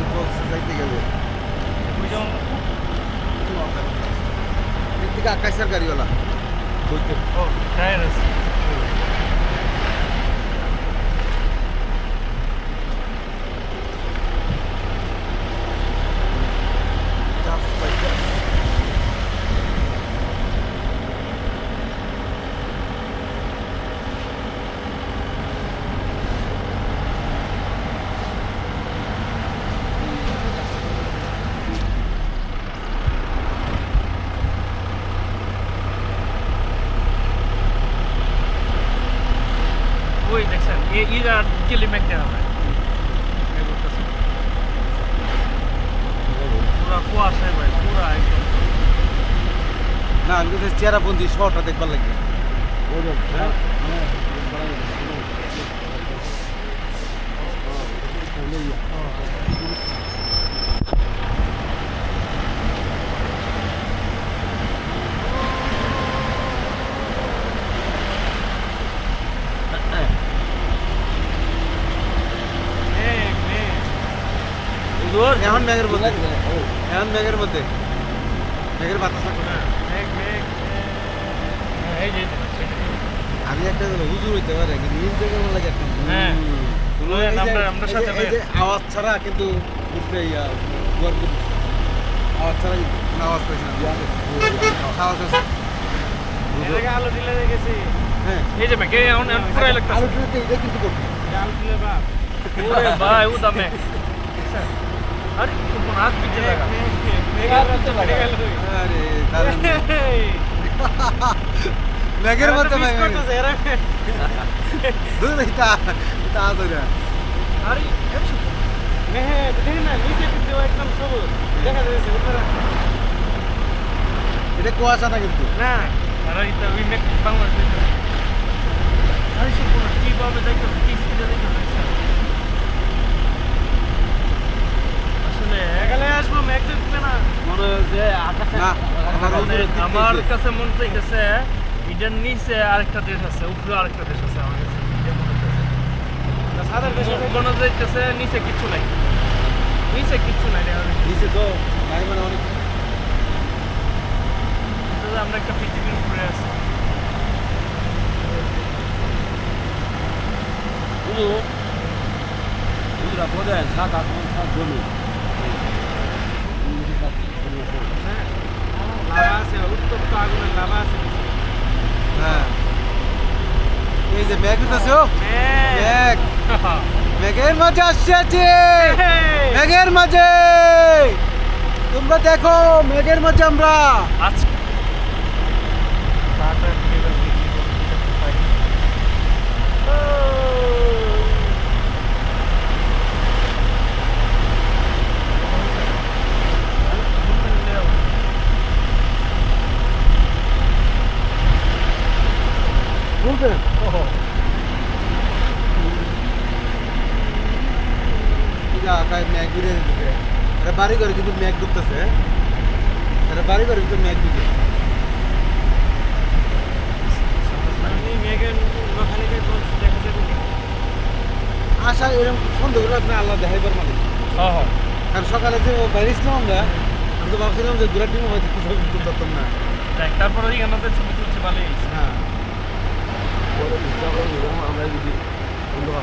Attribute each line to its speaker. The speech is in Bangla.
Speaker 1: গাড়ি চলছে যাইতে গেলে। আকাশের গাড়িওয়ালা।
Speaker 2: ও টায়ার আছে। ম্যাক দেখা যায় এই করতেছে। পুরা কুয়াশায় ভাই পুরা একদম
Speaker 1: না আমি কিন্তু চেহারাবন্দি শহরটা দেখবার লাগে হ্যাঁ
Speaker 2: মেঘ মেঘ হুজুর
Speaker 1: এখন মেঘের মধ্যে। এখন মেঘের মধ্যে। মেঘের বাতাস লাগবে না।
Speaker 2: হ্যাঁ, এই যে এই যে, এই যে।
Speaker 1: আমি একটা হুজুর হইতে পারে কিন্তু নীল জায়গার লাগে একটা
Speaker 2: হ্যাঁ।
Speaker 1: আওয়াজ ছাড়া কিন্তু বুঝতে ইয়া আওয়াজ ছাড়া কিন্তু আওয়াজ পাইছি না। আওয়াজ আছে।
Speaker 2: আলো দিলে দেখেছি
Speaker 1: হ্যাঁ।
Speaker 2: এই যে মেঘ এখন পুরাই লাগতেছে।
Speaker 1: আলু টুলুতে এটা কিন্তু করবি।
Speaker 2: আলো দিলে বাপ ওরে ভাই ও দামে। আরে কোন হাত পিছে লাগা।
Speaker 1: আরে দারুণ। মেঘের মধ্যে মেঘ দূর এটা এটা আদর
Speaker 2: আরে
Speaker 1: এটা কুয়াশা না কিন্তু?
Speaker 2: না। আরে এটা মেঘ বাংলাদেশ আরে সে কোন কীভাবে যাইতেছে কি স্পিডে যাইতেছে আসলে
Speaker 1: মনে হয় যে আকাশে না আমার
Speaker 2: মানে। কাছে মনে চাইতেছে এটার নিচে আরেকটা দেশ আছে উপরে আরেকটা দেশ আছে আমার কাছে মনে হইতেছে। নিচে কিচ্ছু নাই নিচে কিচ্ছু নাই
Speaker 1: নিচে তো মানে অনেক
Speaker 2: আমরা একটা পৃথিবীর উপরে আছি
Speaker 1: বোঝেন সাত আসমান সাত জমি হ্যাঁ এই যে ম্যাগ উঠেছে ও ম্যাগ ম্যাগের মাঝে আসছে আছি ম্যাগের মাঝে তোমরা দেখো ম্যাগের মাঝে আমরা
Speaker 2: আচ্ছা
Speaker 1: ম্যাগ এটা বাড়ি ঘরে কিন্তু ম্যাগ এটা বাড়ি ঘরে কিন্তু ম্যাগ আশা এরকম সন্দেহ করে আপনি আল্লাহ দেখাইবার মানে
Speaker 2: হ্যাঁ, হ্যাঁ।
Speaker 1: কারণ সকালে যে আমরা আমি তো ভাবছিলাম যে ঘোরার টিমও হয়তো না।
Speaker 2: তারপরে ছবি তুলছে ভালোই হয়েছে
Speaker 1: হ্যাঁ
Speaker 3: আমরা যদি